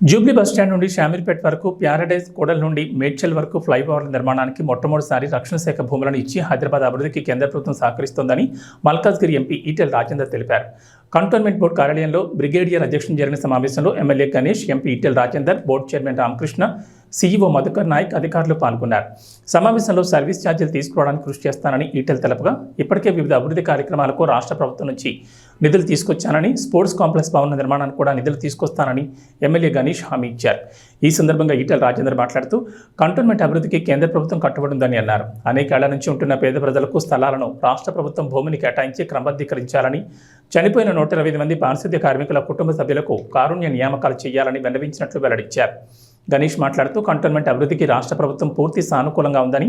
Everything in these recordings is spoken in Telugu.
జూబ్లీ బస్టాండ్ నుండి షామీర్పేట్ వరకు ప్యారడైజ్ కోడల్ నుండి మేడ్చల్ వరకు ఫ్లైఓవర్ల నిర్మాణానికి మొట్టమొదటిసారి రక్షణ శాఖ భూములను ఇచ్చి హైదరాబాద్ అభివృద్ధికి కేంద్ర ప్రభుత్వం సహకరిస్తోందని మల్కాజ్గిరి ఎంపీ ఈటెల్ రాజేందర్ తెలిపారు. కంటోన్మెంట్ బోర్డు కార్యాలయంలో బ్రిగేడియర్ అధ్యక్షుడు జరిగిన సమావేశంలో MLA Ganesh MP Etela Rajender board chairman Ramakrishna CEO Madhukar Nayak అధికారులు పాల్గొన్నారు. సమావేశంలో సర్వీస్ ఛార్జీలు తీసుకోవడానికి కృషి చేస్తానని ఈటెల్ తెలపగా ఇప్పటికే వివిధ అభివృద్ధి కార్యక్రమాలకు రాష్ట్ర ప్రభుత్వం నుంచి నిధులు తీసుకొచ్చానని స్పోర్ట్స్ కాంప్లెక్స్ భవన నిర్మాణానికి కూడా నిధులు తీసుకొస్తానని ఎమ్మెల్యే గణేష్ హామీ ఇచ్చారు. ఈ సందర్భంగా ఈటెల రాజేందర్ మాట్లాడుతూ కంటోన్మెంట్ అభివృద్ధికి కేంద్ర ప్రభుత్వం కట్టుబడిందని అన్నారు. అనేకేళ్ళ నుంచి ఉంటున్న పేద ప్రజలకు స్థలాలను రాష్ట్ర ప్రభుత్వం భూమిని కేటాయించి క్రమబద్ధీకరించాలని చనిపోయిన నూట ఇరవై మంది పారిశుద్ధ్య కార్మికుల కుటుంబ సభ్యులకు కారుణ్య నియామకాలు చేయాలని విన్నవించినట్లు వెల్లడించారు. గణేష్ మాట్లాడుతూ కంటోన్మెంట్ అభివృద్ధికి రాష్ట్ర ప్రభుత్వం పూర్తి సానుకూలంగా ఉందని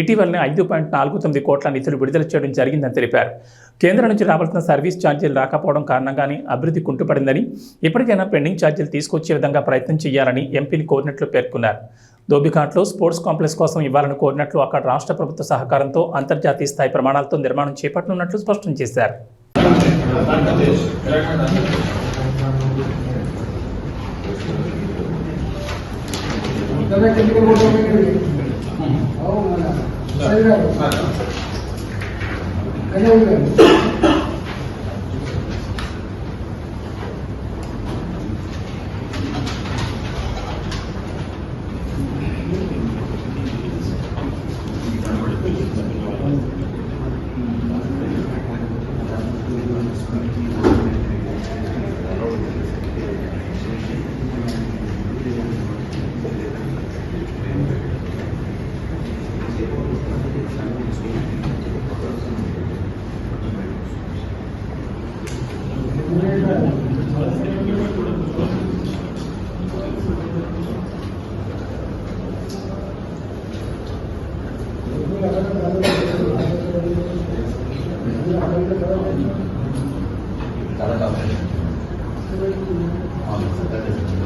ఇటీవలనే ఐదు పాయింట్ నాలుగు తొమ్మిది కోట్ల నిధులు విడుదల చేయడం జరిగిందని తెలిపారు. కేంద్రం నుంచి రావాల్సిన సర్వీస్ ఛార్జీలు రాకపోవడం కారణంగానే అభివృద్ధి కుంటుపడిందని ఇప్పటికైనా పెండింగ్ ఛార్జీలు తీసుకొచ్చే విధంగా ప్రయత్నం చేయాలని ఎంపీని కోరినట్లు పేర్కొన్నారు. దోబిఘాట్లో స్పోర్ట్స్ కాంప్లెక్స్ కోసం ఇవ్వాలని కోరినట్లు అక్కడ రాష్ట్ర ప్రభుత్వ సహకారంతో అంతర్జాతీయ స్థాయి ప్రమాణాలతో నిర్మాణం చేపట్టనున్నట్లు స్పష్టం చేశారు. हो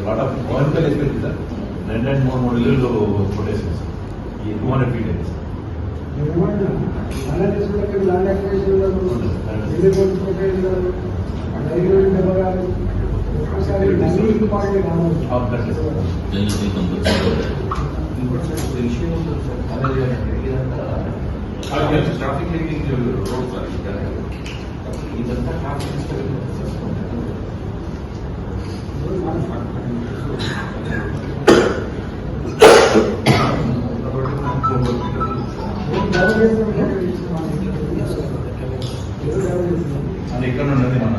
lot of political expect sir రెండు రెండు మూడు మూడు ఇల్లు కొట్టేసింది ఈ టూ హండ్రెడ్ ఫీట్ అయింది సార్ అలా తీసుకుంటే ల్యాండ్ అక్విజిషన్ ఇల్లు కొట్టుకుంటే రైల్వే డెవలప్ ఒకసారి అన్ని ఇల్లు పాడే కావాలి అవును that is traffic linking road sir ఇదంతా ట్రాఫిక్ డెవలప్ చేసుకుంటే అది ఇక్కడ ఉన్నది మన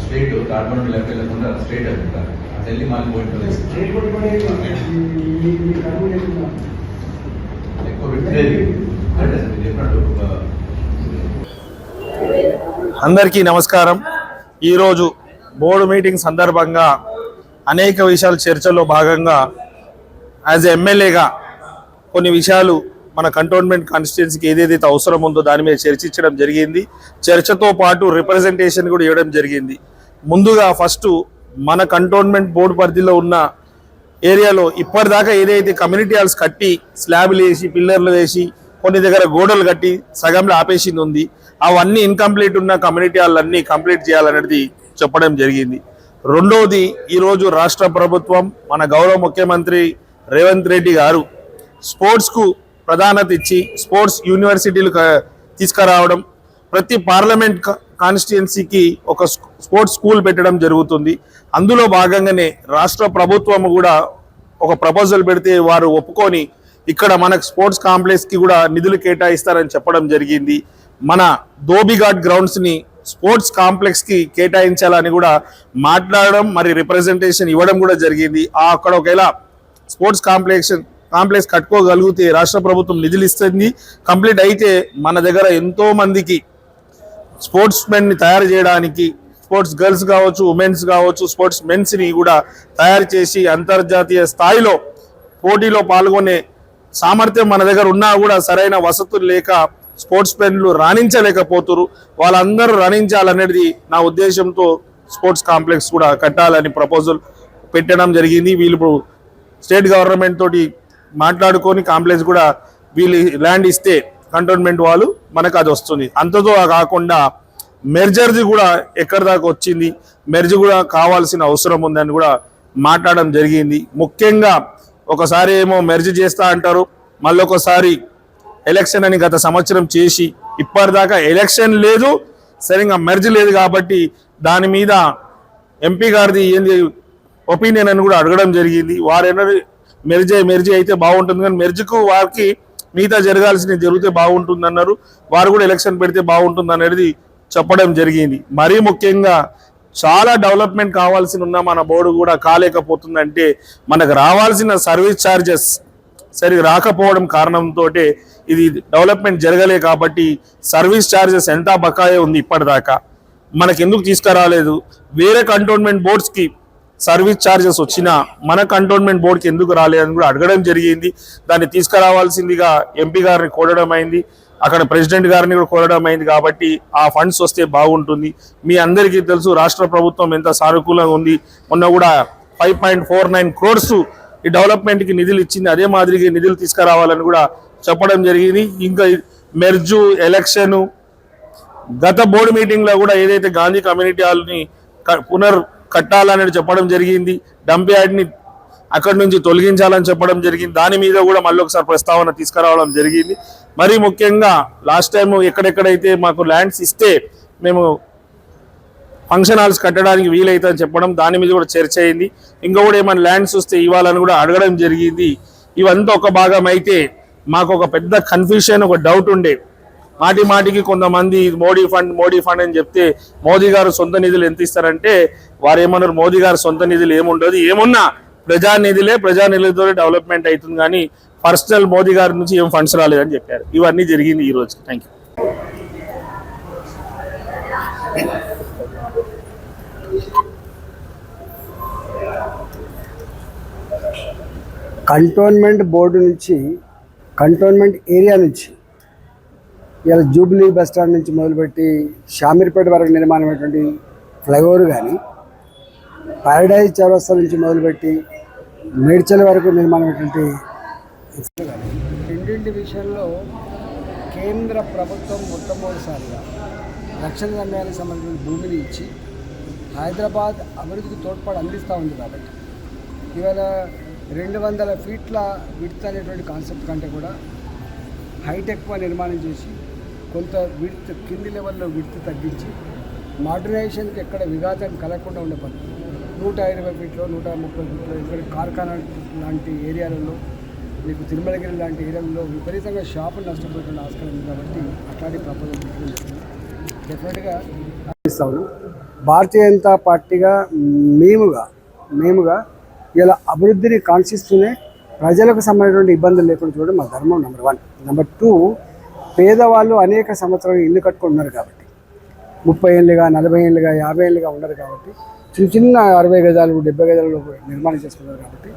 స్టేట్ కార్బన్ లెక్క లేకుండా స్టేట్ అది అది వెళ్ళి మళ్ళీ పోయింటుంది స్టేట్ కొట్టుబడి ఈ కర్మ చేస్తున్నాం ఎక్కువ పెట్టేది అంటే సార్ చెప్పినట్టు అందరికీ నమస్కారం. ఈరోజు బోర్డు మీటింగ్ సందర్భంగా అనేక విషయాలు చర్చలో భాగంగా యాజ్ ఎమ్మెల్యేగా కొన్ని విషయాలు మన కంటోన్మెంట్ కాన్స్టిట్యున్సీకి ఏదేదైతే అవసరం ఉందో దాని మీద చర్చించడం జరిగింది. చర్చతో పాటు రిప్రజెంటేషన్ కూడా ఇవ్వడం జరిగింది. ముందుగా ఫస్ట్ మన కంటోన్మెంట్ బోర్డు పరిధిలో ఉన్న ఏరియాలో ఇప్పటిదాకా ఏదైతే కమ్యూనిటీ హాల్స్ కట్టి స్లాబ్లు వేసి పిల్లర్లు వేసి కొన్ని దగ్గర గోడలు కట్టి సగంలో ఆపేసింది ఉంది. అవన్నీ ఇన్కంప్లీట్ ఉన్న కమ్యూనిటీ వాళ్ళన్నీ కంప్లీట్ చేయాలనేది చెప్పడం జరిగింది. రెండవది ఈరోజు రాష్ట్ర ప్రభుత్వం మన గౌరవ ముఖ్యమంత్రి రేవంత్ రెడ్డి గారు స్పోర్ట్స్కు ప్రాధాన్యత ఇచ్చి స్పోర్ట్స్ యూనివర్సిటీలు తీసుకురావడం ప్రతి పార్లమెంట్ కాన్స్టిట్యున్సీకి ఒక స్పోర్ట్స్ స్కూల్ పెట్టడం జరుగుతుంది. అందులో భాగంగానే రాష్ట్ర ప్రభుత్వం కూడా ఒక ప్రపోజల్ పెడితే వారు ఒప్పుకొని ఇక్కడ మనకు స్పోర్ట్స్ కాంప్లెక్స్కి కూడా నిధులు కేటాయిస్తారని చెప్పడం జరిగింది. మన దోబిఘాట్ గ్రౌండ్స్ని స్పోర్ట్స్ కాంప్లెక్స్కి కేటాయించాలని కూడా మాట్లాడడం మరి రిప్రజెంటేషన్ ఇవ్వడం కూడా జరిగింది. ఆ అక్కడ ఒకవేళ స్పోర్ట్స్ కాంప్లెక్స్ కాంప్లెక్స్ కట్టుకోగలిగితే రాష్ట్ర ప్రభుత్వం నిధులు ఇస్తుంది. కంప్లీట్ అయితే మన దగ్గర ఎంతో మందికి స్పోర్ట్స్ మెన్ని తయారు చేయడానికి స్పోర్ట్స్ గర్ల్స్ కావచ్చు ఉమెన్స్ కావచ్చు స్పోర్ట్స్ మెన్స్ని కూడా తయారు చేసి అంతర్జాతీయ స్థాయిలో పోటీలో పాల్గొనే సామర్థ్యం మన దగ్గర ఉన్నా కూడా సరైన వసతులు లేక స్పోర్ట్స్ మెన్లు రాణించలేకపోతురు. వాళ్ళందరూ రాణించాలనేది నా ఉద్దేశంతో స్పోర్ట్స్ కాంప్లెక్స్ కూడా కట్టాలని ప్రపోజల్ పెట్టడం జరిగింది. వీళ్ళు ఇప్పుడు స్టేట్ గవర్నమెంట్ తోటి మాట్లాడుకొని కాంప్లెక్స్ కూడా వీళ్ళు ల్యాండ్ ఇస్తే కంటోన్మెంట్ వాళ్ళు మనకు అది వస్తుంది. అంతతో కాకుండా మెర్జర్ది కూడా ఎక్కడి దాకా వచ్చింది? మెర్జ్ కూడా కావాల్సిన అవసరం ఉందని కూడా మాట్లాడడం జరిగింది. ముఖ్యంగా ఒకసారి ఏమో మెర్జ్ చేస్తా అంటారు. మళ్ళీ ఒకసారి ఎలక్షన్ అని గత సంవత్సరం చేసి ఇప్పటిదాకా ఎలక్షన్ లేదు సరిగా మెర్జ్ లేదు కాబట్టి దాని మీద ఎంపీ గారిది ఏంది ఒపీనియన్ అని కూడా అడగడం జరిగింది. వారేనా మెర్జ్ మెర్జ్ అయితే బాగుంటుంది కానీ మెర్జ్కు వారికి మిగతా జరగాల్సినవి జరిగితే బాగుంటుంది అన్నారు వారు కూడా ఎలక్షన్ పెడితే బాగుంటుంది అనేది చెప్పడం జరిగింది. మరీ ముఖ్యంగా చాలా డెవలప్మెంట్ కావాల్సి ఉన్న మన బోర్డు కూడా కాలేకపోతుందంటే మనకు రావాల్సిన సర్వీస్ ఛార్జెస్ సరిగా రాకపోవడం కారణంతో ఇది డెవలప్మెంట్ జరగలే కాబట్టి సర్వీస్ ఛార్జెస్ ఎంత బకాయే ఉంది ఇప్పటిదాకా. మనకి ఎందుకు తీసుకురాలేదు? వేరే కంటోన్మెంట్ బోర్డ్స్కి సర్వీస్ ఛార్జెస్ వచ్చినా మన కంటోన్మెంట్ బోర్డుకి ఎందుకు రాలేదని కూడా అడగడం జరిగింది. దాన్ని తీసుకురావాల్సిందిగా ఎంపీ గారిని కోరడం అయింది. అక్కడ ప్రెసిడెంట్ గారిని కూడా కోరడం అయింది కాబట్టి ఆ ఫండ్స్ వస్తే బాగుంటుంది. మీ అందరికీ తెలుసు రాష్ట్ర ప్రభుత్వం ఎంత సానుకూలంగా ఉంది. మొన్న కూడా five point four nine crores ఈ డెవలప్మెంట్కి నిధులు ఇచ్చింది. అదే మాదిరిగా నిధులు తీసుకురావాలని కూడా చెప్పడం జరిగింది. ఇంకా మెర్జు ఎలక్షన్ గత బోర్డు మీటింగ్లో కూడా ఏదైతే గాంధీ కమ్యూనిటీ హాల్ని పునర్ కట్టాలనేది చెప్పడం జరిగింది. డంప్ యార్డ్ని అక్కడి నుంచి తొలగించాలని చెప్పడం జరిగింది. దాని మీద కూడా మళ్ళీ ఒకసారి ప్రస్తావన తీసుకురావడం జరిగింది. మరి ముఖ్యంగా లాస్ట్ టైం ఎక్కడెక్కడైతే మాకు ల్యాండ్స్ ఇస్తే మేము ఫంక్షన్ హాల్స్ కట్టడానికి వీలైతే చెప్పడం దాని మీద కూడా చర్చ అయింది. ఇంకా కూడా ఏమైనా ల్యాండ్స్ వస్తే ఇవ్వాలని కూడా అడగడం జరిగింది. ఇవంతా ఒక భాగం అయితే మాకు ఒక పెద్ద కన్ఫ్యూషన్ ఒక డౌట్ ఉండే. మాటి మాటికి కొంతమంది ఇది మోడీ ఫండ్ మోడీ ఫండ్ అని చెప్తే మోదీ గారు సొంత నిధులు ఎంత ఇస్తారంటే వారు ఏమన్నారు? మోదీ గారు సొంత నిధులు ఏముండదు ఏమున్నా ప్రజానిధులే ప్రజానిధులతో ప్రజా డెవలప్మెంట్ అవుతుంది కానీ పర్సనల్ మోదీ గారి నుంచి ఏం ఫండ్స్ రాలేదని చెప్పారు. ఇవన్నీ జరిగింది ఈ రోజు థ్యాంక్ యూ కంటోన్మెంట్ బోర్డు నుంచి కంటోన్మెంట్ ఏరియా నుంచి ఇలా జూబ్లీ బస్ స్టాండ్ నుంచి మొదలుపెట్టి షామీర్పేట వరకు నిర్మాణమైనటువంటి ఫ్లైఓవర్ కానీ పారడైజ్ చౌరస్తా నుంచి మొదలుపెట్టి మేడ్చల్ వరకు నిర్మాణమైనటువంటి రెండింటి విషయంలో కేంద్ర ప్రభుత్వం మొట్టమొదటిసారిగా రక్షణ రంగానికి సంబంధించిన భూమిని ఇచ్చి హైదరాబాద్ అభివృద్ధికి తోడ్పాటు అందిస్తూ ఉంది కాబట్టి. ఇవాళ రెండు వందల ఫీట్ల విడ్త్ అనేటువంటి కాన్సెప్ట్ కంటే కూడా హైట్ నిర్మాణం చేసి కొంత విడ్త్ కింది లెవెల్లో విడ్త్ తగ్గించి మోడర్నైజేషన్కి ఎక్కడ విఘాతం కలగకుండా ఉండే పద్ధతి. నూట ఇరవై ఫీట్లో నూట ముప్పై ఫీట్లో ఇక్కడ కార్ఖానా లాంటి ఏరియాలలో మీకు తిరుమలగిరి లాంటి ఏరియాలలో విపరీతంగా షాపులు నష్టపోతున్న ఆస్కారం ఉంది కాబట్టి అట్లాంటి ప్రపోజల్ డెఫినెట్గా ఇస్తాము. భారతీయ జనతా పార్టీగా మేముగా మేముగా ఇలా అభివృద్ధిని కాంక్షిస్తూనే ప్రజలకు సంబంధించిన ఇబ్బందులు లేకుండా చూడడం మా ధర్మం నెంబర్ వన్ నెంబర్ టూ పేదవాళ్ళు అనేక సంవత్సరాలు ఇల్లు కట్టుకొని ఉన్నారు కాబట్టి ముప్పై ఏళ్ళుగా నలభై ఏళ్ళుగా యాభై ఏళ్ళుగా ఉన్నారు కాబట్టి చిన్న చిన్న అరవై గజాలు డెబ్బై గజాలు నిర్మాణం చేసుకున్నారు కాబట్టి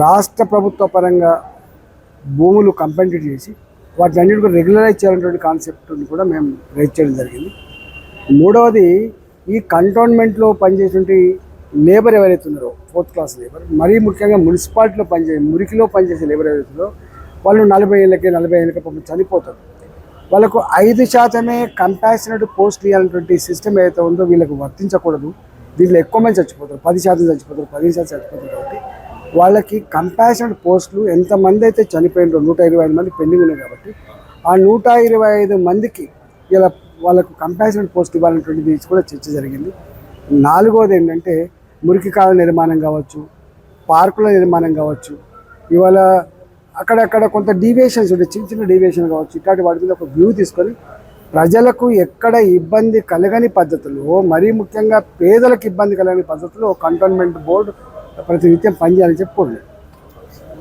రాష్ట్ర ప్రభుత్వ పరంగా భూములు కంపెన్సేట్ చేసి వాటిని అన్నిటి కూడా రెగ్యులరైజ్ చేయాలనేటువంటి కాన్సెప్ట్ని కూడా మేము రైజ్ చేయడం జరిగింది. మూడవది ఈ కంటోన్మెంట్లో పనిచేసేటువంటి లేబర్ ఎవరైతే ఉన్నారో ఫోర్త్ క్లాస్ లేబర్ మరీ ముఖ్యంగా మున్సిపాలిటీలో పనిచేసే మురికిలో పనిచేసే లేబర్ ఎవరైతే ఉన్నారో వాళ్ళు నలభై ఏళ్ళకి నలభై ఏళ్ళకి పాపం చనిపోతారు. వాళ్ళకు ఐదు శాతమే కంపాషనట్ పోస్ట్ ఇవ్వాలన్నటువంటి సిస్టమ్ ఏదైతే ఉందో వీళ్ళకి వర్తించకూడదు. దీంట్లో ఎక్కువ మంది చచ్చిపోతారు. పది శాతం చచ్చిపోతారు పదిహేను శాతం చచ్చిపోతారు కాబట్టి వాళ్ళకి కంపాషన్ పోస్టులు ఎంతమంది అయితే చనిపోయినారో నూట ఇరవై ఐదు మంది పెండింగ్ ఉన్నాయి కాబట్టి ఆ నూట ఇరవై ఐదు మందికి ఇలా వాళ్ళకు కంపాషన్ పోస్ట్ ఇవ్వాలనేటువంటిది కూడా చర్చ జరిగింది. నాలుగోది ఏంటంటే మురికి కాల నిర్మాణం కావచ్చు పార్కుల నిర్మాణం కావచ్చు ఇవాళ అక్కడక్కడ కొంత డీవియేషన్స్ ఉంటాయి చిన్న చిన్న డీవియేషన్ కావచ్చు ఇట్లాంటి వాటి మీద ఒక వ్యూ తీసుకొని ప్రజలకు ఎక్కడ ఇబ్బంది కలగని పద్ధతిలో మరీ ముఖ్యంగా పేదలకు ఇబ్బంది కలగని పద్ధతిలో కంటోన్మెంట్ బోర్డు ప్రతినిత్యం పనిచేయాలని చెప్పుకోండి